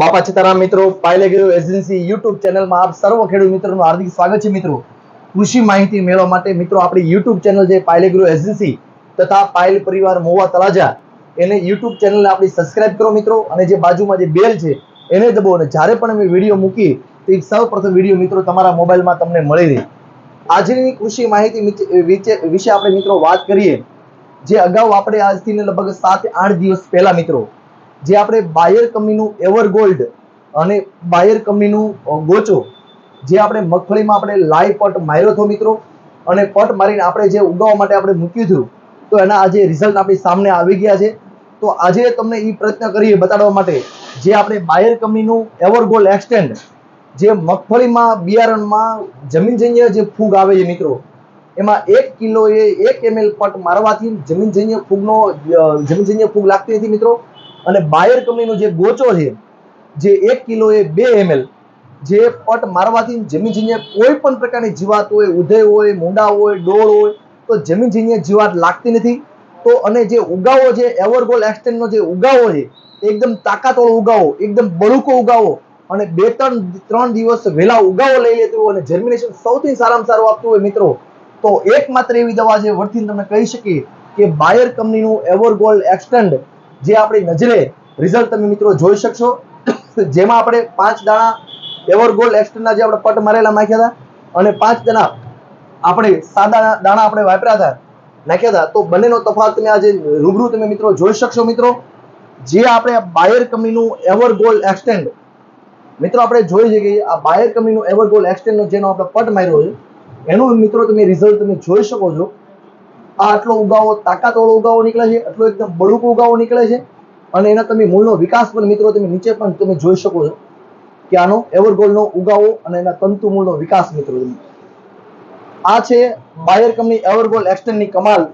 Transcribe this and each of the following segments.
બાપા સીતારામ મિત્રો પાયલેગીરો agency YouTube ચેનલમાં આપ સર્વ ખેડૂત મિત્રોનું હાર્દિક સ્વાગત છે મિત્રો. કૃષિ માહિતી મેળવવા માટે મિત્રો આપણી યુટ્યુબ ચેનલ છે પાયલેગીરો એજન્સી તથા પાયલ પરિવાર મોવા તળાજા. એને યુટ્યુબ ચેનલને આપણી સબસ્ક્રાઇબ કરો મિત્રો અને જે બાજુમાં જે બેલ છે એને દબો અને જ્યારે પણ અમે વીડિયો મૂકીએ તો સૌ પ્રથમ વીડિયો મિત્રો તમારા મોબાઈલમાં તમને મળી રહે. આજની કૃષિ માહિતી વિશે આપણે મિત્રો વાત કરીએ. જે અગાઉ આપણે આજથી લગભગ સાત આઠ દિવસ પહેલા મિત્રો જે આપણે બાયર કંપનીનું એવર ગોલ્ડ અને બાયર કંપનીનું ગોચો, જે આપણે મગફળીમાં આપણે લાઈવ પટ માર્યો હતો મિત્રો, અને પટ મારીને આપણે જે ઉગાવવા માટે આપણે મૂક્યું હતું, તો એના આજે રિઝલ્ટ આપણી સામે આવી ગયા છે. તો આજે તમને એ પ્રયત્ન કરીએ બતાડવા માટે, જે આપણે બાયર કંપનીનું એવર ગોલ્ડ એક્સટેન્ડ જે મગફળીમાં, બિયારણમાં જમીનજન્ય જે ફૂગ આવે છે મિત્રો, એમાં એક કિલો એ એક એમએલ પટ મારવાથી જમીનજન્ય ફૂગનો જમીનજન્ય ફૂગ લાગતી નથી મિત્રો. અને બાયર કંપનીનો જે ગોચો છે, જે એક કિલો એ બે એમએલ, જે પટ મારવાથી જમીન જીને કોઈ પણ પ્રકારની જીવાત હોય, ઉધય હોય, મૂંડા હોય, ડોળ હોય, તો જમીન જીને જીવાત લાગતી નથી. તો અને જે ઉગાવો છે એવરગોલ એક્સટેન્ડનો જે ઉગાવો છે, એકદમ તાકાતવાળો ઉગાવો, એકદમ બળુકો ઉગાવો, અને બે ત્રણ ત્રણ દિવસ વહેલા ઉગાવો લઈ લેતું અને જર્મિનેશન સૌથી સારામાં સારું આપતું હોય મિત્રો, તો એકમાત્ર એવી દવા છે, વર્થીને તમે કહી શકીએ કે બાયર કંપનીનું એવરગોલ્ડ એક્સટેન્ડ જે આપણી નજરે રિઝલ્ટ તમે મિત્રો જોઈ શકશો. જેમાં આપણે પાંચ દાણા એવરગોલ્ડ એક્સ્ટ્રના જે આપણે પટ મારેલા નાખ્યા હતા અને પાંચ દાણા આપણે સાદા દાણા આપણે વાપર્યા હતા, નાખ્યા હતા. તો બંનેનો તફાવત તમે આજે રૂબરૂ તમે મિત્રો જોઈ શકશો મિત્રો. જે આપણે બાયર કંપનીનું એવરગોલ્ડ એક્સટેન્ડ મિત્રો આપણે જોઈ કે આ બાયર કંપનીનું એવરગોલ્ડ એક્સટેન્ડનો જેનો આપણે પટ માર્યો છે, એનું મિત્રો તમે રિઝલ્ટ તમે જોઈ શકો છો. આટલો ઉગાવો, તાકાતવાળો ઉગાવો નીકળે છે, આટલો એકદમ બળુક ઉગાવો નીકળે છે. અને એના તમે મૂળનો વિકાસ પણ મિત્રો તમે નીચે પણ તમે જોઈ શકો છો કે આનો એવરગોલ્ડનો ઉગાવો અને એના તંતુ મૂળનો વિકાસ મિત્રો આ છે બાયર કંપની એવરગોલ્ડ એક્સટેન્ડની કમાલ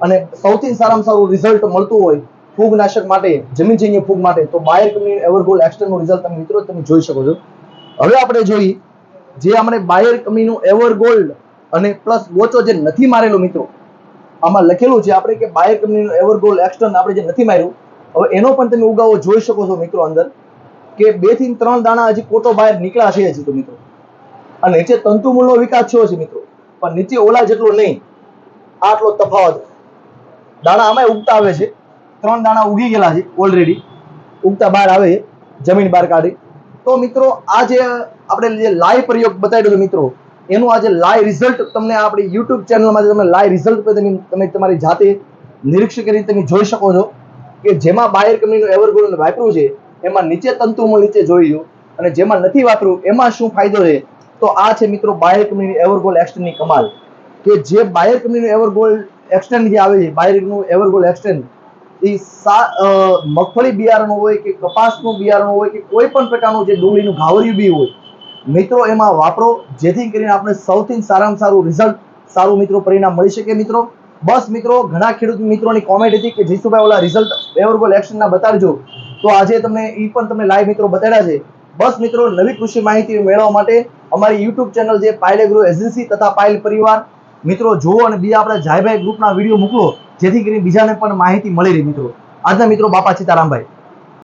અને સૌથી સારામાં સારું રિઝલ્ટ મળતું હોય ફૂગનાશક માટે જમીન જમીનજન્ય ફૂગ માટે, તો બાયર કંપની એવરગોલ્ડ એક્સટેન્ડનું રિઝલ્ટ તમે મિત્રો તમે જોઈ શકો છો. હવે આપણે જોઈએ જે આપણે બાયર કંપનીનું એવરગોલ્ડ અને પ્લસ ગોચો જે નથી મારેલો મિત્રો આમાં લખેલું છે આપણે કે બાયર કંપનીનું એવરગોલ્ડ એક્સટર્ન આપણે જે નથી માર્યું, હવે એનો પણ તમે ઉગાવો, જોઈ શકો છો મિત્રો અંદર, કે બેથી ત્રણ દાણા હજી કોટો બહાર નીકળ્યા છે હજી તો મિત્રો. અને નીચે તંતુમૂળનો વિકાસ થયો છે મિત્રો. પણ નીચે ઓલા જેટલો નહીં. આટલો તફાવત. દાણા આમાં ઉગતા આવે છે. ત્રણ દાણા ઉગી ગયેલા છે ઓલરેડી ઉગતા બહાર આવે છે. જમીન બહાર કાઢી. તો મિત્રો, આ જે આપણે જે લાઈવ પ્રયોગ બતાવ્યો હતો મિત્રો એનું આજે લાઈવ રિઝલ્ટ તમને આપણી યુટ્યુબ ચેનલમાંથી તમે લાઈવ રિઝલ્ટ પર તમે તમે તમારી જાતે નિરીક્ષણ કરીને તમે જોઈ શકો છો કે જેમાં બાયર કંપનીનું એવરગોલ્ડ વાપર્યું છે, એમાં નીચે તંતુમાં નીચે જોઈ અને જેમાં નથી વાપર્યું, એમાં શું ફાયદો છે? તો આ છે મિત્રો બાયર કંપનીની એવરગોલ એક્સટેન્ડની કમાલ. કે જે બાયર કંપનીનું એવરગોલ એક્સટેન્ડ જે આવે છે બાયરનું એવરગોલ એક્સટેન્ડ એ મગફળી બિયારણ હોય કે કપાસનું બિયારણ હોય કે કોઈ પણ પ્રકારનું જે ડુંગળીનું ઘાવરિયું બી હોય મિત્રો, એમાં વાપરો. જેથી કરીને આપણે સૌથી સારામાં સારું રિઝલ્ટ સારું મિત્રો પરિણામ મળી શકે મિત્રો. બસ મિત્રો, ઘણા ખેડૂત મિત્રોની કોમેન્ટ હતી કે જીસુભાઈ ઓલા રિઝલ્ટ ફેવરેબલ એક્શનના બતાડજો. તો આજે તમને એ પણ તમને લાઈવ મિત્રો બતાડ્યા છે. બસ મિત્રો, નવી કૃષિ માહિતી મેળવવા માટે અમારી યુટ્યુબ ચેનલ જે પાયલ એગ્રો એજન્સી તથા પાયલ પરિવાર, મિત્રો, જુઓ અને બીજા આપણા જાયભાઈ ગ્રુપના વીડિયો મોકલો. જેથી કરીને બીજાને પણ માહિતી મળી રહે મિત્રો. આજના મિત્રો બાપા સીતારામભાઈ.